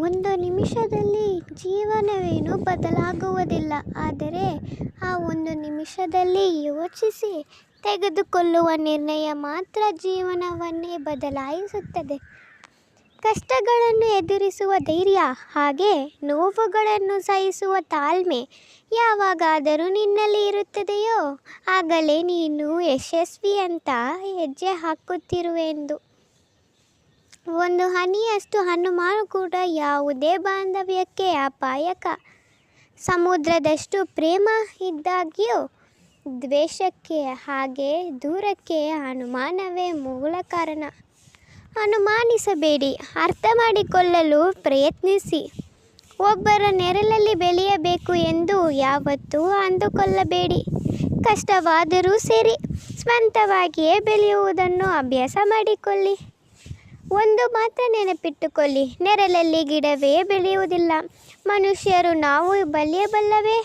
ಒಂದು ನಿಮಿಷದಲ್ಲಿ ಜೀವನವೇನು ಬದಲಾಗುವುದಿಲ್ಲ. ಆದರೆ ಆ ಒಂದು ನಿಮಿಷದಲ್ಲಿ ಯೋಚಿಸಿ ತೆಗೆದುಕೊಳ್ಳುವ ನಿರ್ಣಯ ಮಾತ್ರ ಜೀವನವನ್ನೇ ಬದಲಾಯಿಸುತ್ತದೆ. ಕಷ್ಟಗಳನ್ನು ಎದುರಿಸುವ ಧೈರ್ಯ ಹಾಗೆ ನೋವುಗಳನ್ನು ಸಹಿಸುವ ತಾಳ್ಮೆ ಯಾವಾಗಾದರೂ ನಿನ್ನಲ್ಲಿ ಇರುತ್ತದೆಯೋ, ಆಗಲೇ ನೀನು ಯಶಸ್ವಿ ಅಂತ ಹೆಜ್ಜೆ ಹಾಕುತ್ತಿರುವೆಂದು. ಒಂದು ಹನಿಯಷ್ಟು ಅನುಮಾನ ಕೂಡ ಯಾವುದೇ ಬಾಂಧವ್ಯಕ್ಕೆ ಅಪಾಯಕ. ಸಮುದ್ರದಷ್ಟು ಪ್ರೇಮ ಇದ್ದಾಗ್ಯೂ, ದ್ವೇಷಕ್ಕೆ ಹಾಗೆ ದೂರಕ್ಕೆ ಅನುಮಾನವೇ ಮೂಲ ಕಾರಣ. ಅನುಮಾನಿಸಬೇಡಿ ಅರ್ಥ ಮಾಡಿಕೊಳ್ಳಲು ಪ್ರಯತ್ನಿಸಿ. ಒಬ್ಬರ ನೆರಳಲ್ಲಿ ಬೆಳೆಯಬೇಕು ಎಂದು ಯಾವತ್ತೂ ಅಂದುಕೊಳ್ಳಬೇಡಿ. ಕಷ್ಟವಾದರೂ ಸರಿ, ಸ್ವಂತವಾಗಿಯೇ ಬೆಳೆಯುವುದನ್ನು ಅಭ್ಯಾಸ ಮಾಡಿಕೊಳ್ಳಿ. ಒಂದು ಮಾತ್ರ ನೆನಪಿಟ್ಟುಕೊಳ್ಳಿ, ನೆರಳಲ್ಲಿ ಗಿಡವೇ ಬೆಳೆಯುವುದಿಲ್ಲ. ಮನುಷ್ಯರು ನಾವು ಬಲಿಯಬಲ್ಲವೇ?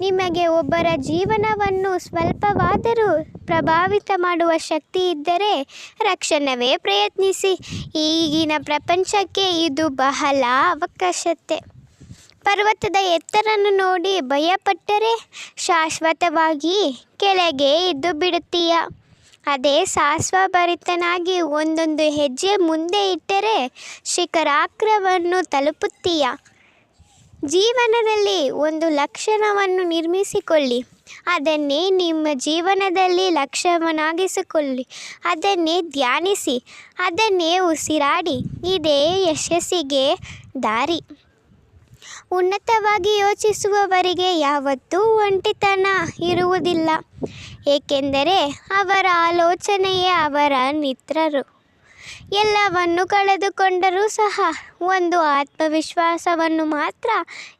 ನಿಮಗೆ ಒಬ್ಬರ ಜೀವನವನ್ನು ಸ್ವಲ್ಪವಾದರೂ ಪ್ರಭಾವಿತ ಮಾಡುವ ಶಕ್ತಿ ಇದ್ದರೆ ರಕ್ಷಣವೇ ಪ್ರಯತ್ನಿಸಿ. ಈಗಿನ ಪ್ರಪಂಚಕ್ಕೆ ಇದು ಬಹಳ ಅವಕಾಶತೆ ಪರ್ವತದ ಎತ್ತರನ್ನು ನೋಡಿ ಭಯಪಟ್ಟರೆ ಶಾಶ್ವತವಾಗಿ ಕೆಳಗೆ ಇದ್ದು ಬಿಡುತ್ತೀಯ? ಅದೇ ಸಾಹಸಭರಿತನಾಗಿ ಒಂದೊಂದು ಹೆಜ್ಜೆ ಮುಂದೆ ಇಟ್ಟರೆ ಶಿಖರಾಗ್ರವನ್ನು ತಲುಪುತ್ತೀಯ. ಜೀವನದಲ್ಲಿ ಒಂದು ಲಕ್ಷಣವನ್ನು ನಿರ್ಮಿಸಿಕೊಳ್ಳಿ. ಅದನ್ನೇ ನಿಮ್ಮ ಜೀವನದಲ್ಲಿ ಲಕ್ಷ್ಯವನ್ನಾಗಿಸಿಕೊಳ್ಳಿ ಅದನ್ನೇ ಧ್ಯಾನಿಸಿ. ಅದನ್ನೇ ಉಸಿರಾಡಿ. ಇದೇ ಯಶಸ್ಸಿಗೆ ದಾರಿ. ಉನ್ನತವಾಗಿ ಯೋಚಿಸುವವರಿಗೆ ಯಾವತ್ತೂ ಒಂಟಿತನ ಇರುವುದಿಲ್ಲ. ಏಕೆಂದರೆ ಅವರ ಆಲೋಚನೆಯೇ ಅವರ ಮಿತ್ರರು. ಎಲ್ಲವನ್ನು ಕಳೆದುಕೊಂಡರೂ ಸಹ ಒಂದು ಆತ್ಮವಿಶ್ವಾಸವನ್ನು ಮಾತ್ರ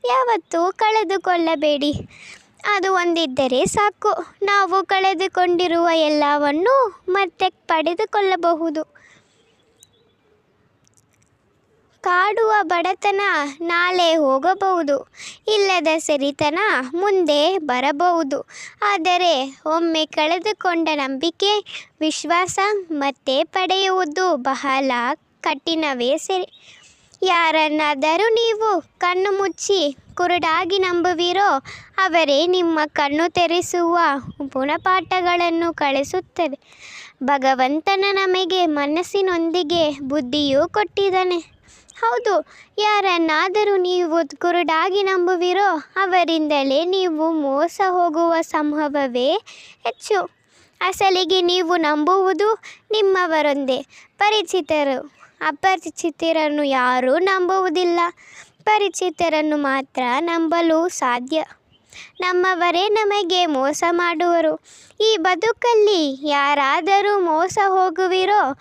ಯಾವತ್ತೂ ಕಳೆದುಕೊಳ್ಳಬೇಡಿ. ಅದು ಒಂದಿದ್ದರೆ ಸಾಕು. ನಾವು ಕಳೆದುಕೊಂಡಿರುವ ಎಲ್ಲವನ್ನೂ ಮತ್ತೆ ಪಡೆದುಕೊಳ್ಳಬಹುದು. ಕಾಡುವ ಬಡತನ ನಾಳೆ ಹೋಗಬಹುದು. ಇಲ್ಲದ ಸರಿತನ ಮುಂದೆ ಬರಬಹುದು. ಆದರೆ ಒಮ್ಮೆ ಕಳೆದುಕೊಂಡ ನಂಬಿಕೆ, ವಿಶ್ವಾಸ ಮತ್ತೆ ಪಡೆಯುವುದು ಬಹಳ ಕಠಿಣವೇ ಸರಿ. ಯಾರನ್ನಾದರೂ ನೀವು ಕಣ್ಣು ಮುಚ್ಚಿ ಕುರುಡಾಗಿ ನಂಬುವಿರೋ, ಅವರೇ ನಿಮ್ಮ ಕಣ್ಣು ತೆರೆಸುವ ಗುಣಪಾಠಗಳನ್ನು ಕಳಿಸುತ್ತದೆ ಭಗವಂತನ ನಮಗೆ ಮನಸ್ಸಿನೊಂದಿಗೆ ಬುದ್ಧಿಯೂ ಕೊಟ್ಟಿದ್ದಾನೆ. ಹೌದು, ಯಾರನ್ನಾದರೂ ನೀವು ಕುರುಡಾಗಿ ನಂಬುವಿರೋ, ಅವರಿಂದಲೇ ನೀವು ಮೋಸ ಹೋಗುವ ಸಂಭವವೇ ಹೆಚ್ಚು. ಅಸಲಿಗೆ ನೀವು ನಂಬುವುದು ನಿಮ್ಮವರೊಂದೇ. ಪರಿಚಿತರು, ಅಪರಿಚಿತರನ್ನು ಯಾರೂ ನಂಬುವುದಿಲ್ಲ. ಪರಿಚಿತರನ್ನು ಮಾತ್ರ ನಂಬಲು ಸಾಧ್ಯ. ನಮ್ಮವರೇ ನಮಗೆ ಮೋಸ ಮಾಡುವರು. ಈ ಬದುಕಲ್ಲಿ ಯಾರಾದರೂ ಮೋಸ ಹೋಗುವಿರೋ,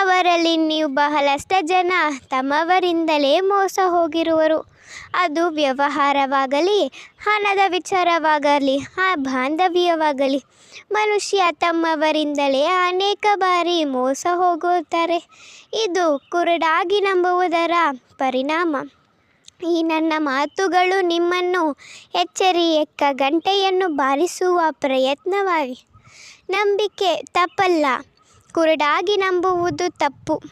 ಅವರಲ್ಲಿ ನೀವು ಬಹಳಷ್ಟು ಜನ ತಮ್ಮವರಿಂದಲೇ ಮೋಸ ಹೋಗಿರುವರು. ಅದು ವ್ಯವಹಾರವಾಗಲಿ, ಹಣದ ವಿಚಾರವಾಗಲಿ, ಆ ಬಾಂಧವ್ಯವಾಗಲಿ, ಮನುಷ್ಯ ತಮ್ಮವರಿಂದಲೇ ಅನೇಕ ಬಾರಿ ಮೋಸ ಹೋಗುತ್ತಾರೆ. ಇದು ಕುರುಡಾಗಿ ನಂಬುವುದರ ಪರಿಣಾಮ. ಈ ನನ್ನ ಮಾತುಗಳು ನಿಮ್ಮನ್ನು ಎಚ್ಚರಿಯಕ್ಕ ಗಂಟೆಯನ್ನು ಬಾರಿಸುವ ಪ್ರಯತ್ನವಾಗಿ. ನಂಬಿಕೆ ತಪ್ಪಲ್ಲ, ಕುರುಡಾಗಿ ನಂಬುವುದು ತಪ್ಪು.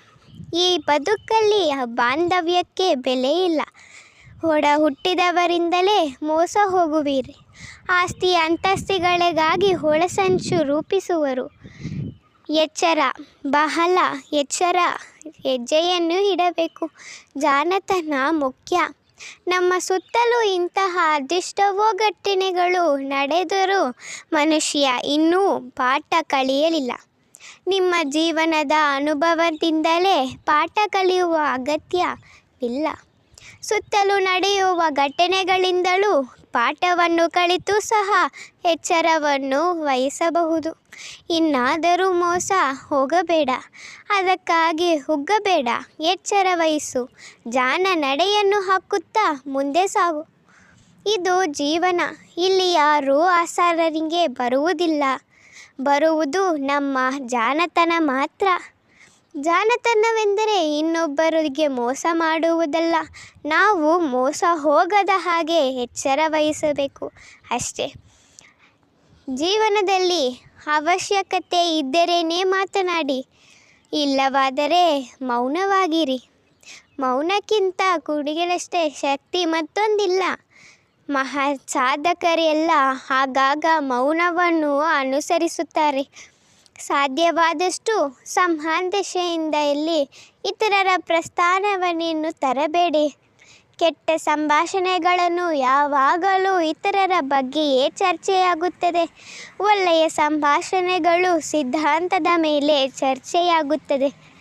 ಈ ಬದುಕಲ್ಲಿ ಬಾಂಧವ್ಯಕ್ಕೆ ಬೆಲೆ ಇಲ್ಲ. ಒಡ ಹುಟ್ಟಿದವರಿಂದಲೇ ಮೋಸ ಹೋಗುವಿರಿ. ಆಸ್ತಿ ಅಂತಸ್ತಿಗಳಿಗಾಗಿ ಹೊಳಸಂಚು ರೂಪಿಸುವರು. ಎಚ್ಚರ, ಬಹಳ ಎಚ್ಚರ. ಹೆಜ್ಜೆಯನ್ನು ಇಡಬೇಕು. ಜಾಣತನ ಮುಖ್ಯ. ನಮ್ಮ ಸುತ್ತಲೂ ಇಂತಹ ಅದೆಷ್ಟವೋ ಘಟನೆಗಳು ನಡೆದರೂ ಮನುಷ್ಯ ಇನ್ನೂ ಪಾಠ ಕಲಿಯಲಿಲ್ಲ. ನಿಮ್ಮ ಜೀವನದ ಅನುಭವದಿಂದಲೇ ಪಾಠ ಕಲಿಯುವ ಅಗತ್ಯವಿಲ್ಲ. ಸುತ್ತಲೂ ನಡೆಯುವ ಘಟನೆಗಳಿಂದಲೂ ಪಾಠವನ್ನು ಕಲಿತು ಸಹ ಎಚ್ಚರವನ್ನು ವಹಿಸಬಹುದು. ಇನ್ನಾದರೂ ಮೋಸ ಹೋಗಬೇಡ. ಅದಕ್ಕಾಗಿ ಹುಗ್ಗಬೇಡ. ಎಚ್ಚರ ವಹಿಸು. ಜಾನ ನಡೆಯನ್ನು ಹಾಕುತ್ತಾ ಮುಂದೆ ಸಾಗು. ಇದು ಜೀವನ. ಇಲ್ಲಿ ಯಾರೂ ಆಸಾರರಿಗೆ ಬರುವುದಿಲ್ಲ. ಬರುವುದು ನಮ್ಮ ಜಾನತನ ಮಾತ್ರ. ಜಾನತನವೆಂದರೆ ಇನ್ನೊಬ್ಬರಿಗೆ ಮೋಸ ಮಾಡುವುದಲ್ಲ. ನಾವು ಮೋಸ ಹೋಗದ ಹಾಗೆ ಎಚ್ಚರ ವಹಿಸಬೇಕು ಅಷ್ಟೇ. ಜೀವನದಲ್ಲಿ ಅವಶ್ಯಕತೆ ಇದ್ದರೇನೆ ಮಾತನಾಡಿ, ಇಲ್ಲವಾದರೆ ಮೌನವಾಗಿರಿ. ಮೌನಕ್ಕಿಂತ ಕುಡಿಗಳಷ್ಟೇ ಶಕ್ತಿ ಮತ್ತೊಂದಿಲ್ಲ. ಮಹಾ ಸಾಧಕರೆಲ್ಲ ಆಗಾಗ ಮೌನವನ್ನು ಅನುಸರಿಸುತ್ತಾರೆ. ಸಾಧ್ಯವಾದಷ್ಟು ಸಂಹಾಂದಶೆಯಿಂದ ಇಲ್ಲಿ ಇತರರ ಪ್ರಸ್ಥಾನವನ್ನೇನು ತರಬೇಡಿ. ಕೆಟ್ಟ ಸಂಭಾಷಣೆಗಳನ್ನು ಯಾವಾಗಲೂ ಇತರರ ಬಗ್ಗೆಯೇ ಚರ್ಚೆಯಾಗುತ್ತದೆ. ಒಳ್ಳೆಯ ಸಂಭಾಷಣೆಗಳು ಸಿದ್ಧಾಂತದ ಮೇಲೆ ಚರ್ಚೆಯಾಗುತ್ತದೆ.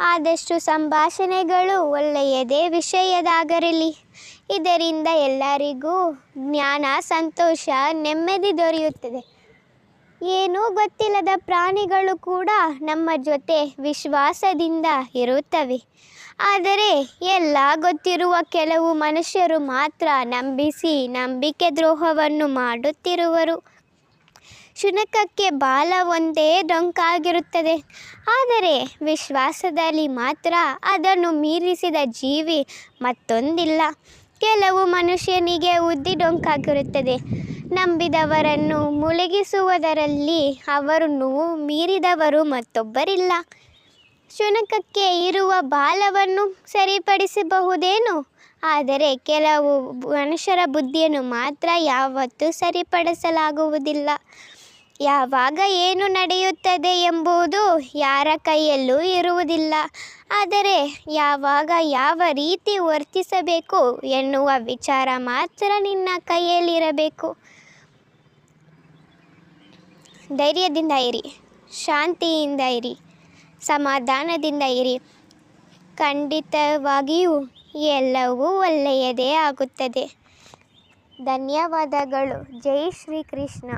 ಆದಷ್ಟು ಸಂಭಾಷಣೆಗಳು ಒಳ್ಳೆಯದೇ ವಿಷಯದಾಗರಲಿ ಇದರಿಂದ ಎಲ್ಲರಿಗೂ ಜ್ಞಾನ, ಸಂತೋಷ, ನೆಮ್ಮದಿ ದೊರೆಯುತ್ತದೆ. ಏನೂ ಗೊತ್ತಿಲ್ಲದ ಪ್ರಾಣಿಗಳು ಕೂಡ ನಮ್ಮ ಜೊತೆ ವಿಶ್ವಾಸದಿಂದ ಇರುತ್ತವೆ. ಆದರೆ ಎಲ್ಲ ಗೊತ್ತಿರುವ ಕೆಲವು ಮನುಷ್ಯರು ಮಾತ್ರ ನಂಬಿಸಿ ನಂಬಿಕೆ ದ್ರೋಹವನ್ನು ಮಾಡುತ್ತಿರುವರು. ಶುನಕಕ್ಕೆ ಬಾಲ ಒಂದೇ ಡೊಂಕಾಗಿರುತ್ತದೆ. ಆದರೆ ವಿಶ್ವಾಸದಲ್ಲಿ ಮಾತ್ರ ಅದನ್ನು ಮೀರಿಸಿದ ಜೀವಿ ಮತ್ತೊಂದಿಲ್ಲ. ಕೆಲವು ಮನುಷ್ಯನಿಗೆ ಉದ್ದಿ ಡೊಂಕಾಗಿರುತ್ತದೆ ನಂಬಿದವರನ್ನು ಮುಳುಗಿಸುವುದರಲ್ಲಿ ಅವರನ್ನು ಮೀರಿದವರು ಮತ್ತೊಬ್ಬರಿಲ್ಲ. ಶುನಕಕ್ಕೆ ಇರುವ ಬಾಲವನ್ನು ಸರಿಪಡಿಸಬಹುದೇನು? ಆದರೆ ಕೆಲವು ಮನುಷ್ಯರ ಬುದ್ಧಿಯನ್ನು ಮಾತ್ರ ಯಾವತ್ತೂ ಸರಿಪಡಿಸಲಾಗುವುದಿಲ್ಲ. ಯಾವಾಗ ಏನು ನಡೆಯುತ್ತದೆ ಎಂಬುದು ಯಾರ ಕೈಯಲ್ಲೂ ಇರುವುದಿಲ್ಲ. ಆದರೆ ಯಾವಾಗ ಯಾವ ರೀತಿ ವರ್ತಿಸಬೇಕು ಎನ್ನುವ ವಿಚಾರ ಮಾತ್ರ ನಿನ್ನ ಕೈಯಲ್ಲಿರಬೇಕು. ಧೈರ್ಯದಿಂದ ಇರಿ ಶಾಂತಿಯಿಂದ ಇರಿ ಸಮಾಧಾನದಿಂದ ಇರಿ. ಖಂಡಿತವಾಗಿಯೂ ಎಲ್ಲವೂ ಒಳ್ಳೆಯದೇ ಆಗುತ್ತದೆ. ಧನ್ಯವಾದಗಳು. ಜೈ ಶ್ರೀ ಕೃಷ್ಣ